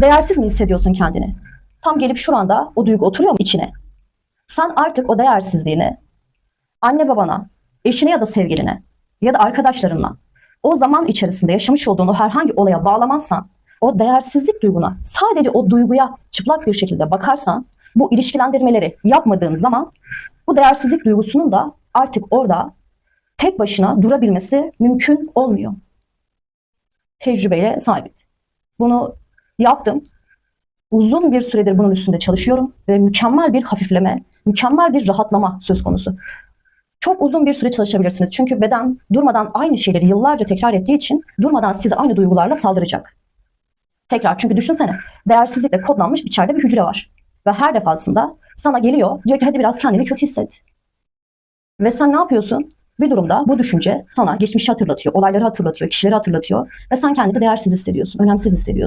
Değersiz mi hissediyorsun kendini? Tam gelip şuranda o duygu oturuyor mu içine? Sen artık o değersizliğini anne babana, eşine ya da sevgiline ya da arkadaşlarınla o zaman içerisinde yaşamış olduğun o herhangi olaya bağlamazsan, o değersizlik duyguna sadece o duyguya çıplak bir şekilde bakarsan, bu ilişkilendirmeleri yapmadığın zaman bu değersizlik duygusunun da artık orada tek başına durabilmesi mümkün olmuyor. Tecrübeyle sabit. Bunu yaptım. Uzun bir süredir bunun üstünde çalışıyorum ve mükemmel bir hafifleme, mükemmel bir rahatlama söz konusu. Çok uzun bir süre çalışabilirsiniz. Çünkü beden durmadan aynı şeyleri yıllarca tekrar ettiği için durmadan size aynı duygularla saldıracak. Tekrar çünkü düşünsene değersizlikle kodlanmış içeride bir hücre var. Ve her defasında sana geliyor diyor ki hadi biraz kendini kötü hisset. Ve sen ne yapıyorsun? Bir durumda bu düşünce sana geçmişi hatırlatıyor, olayları hatırlatıyor, kişileri hatırlatıyor ve sen kendini değersiz hissediyorsun, önemsiz hissediyorsun.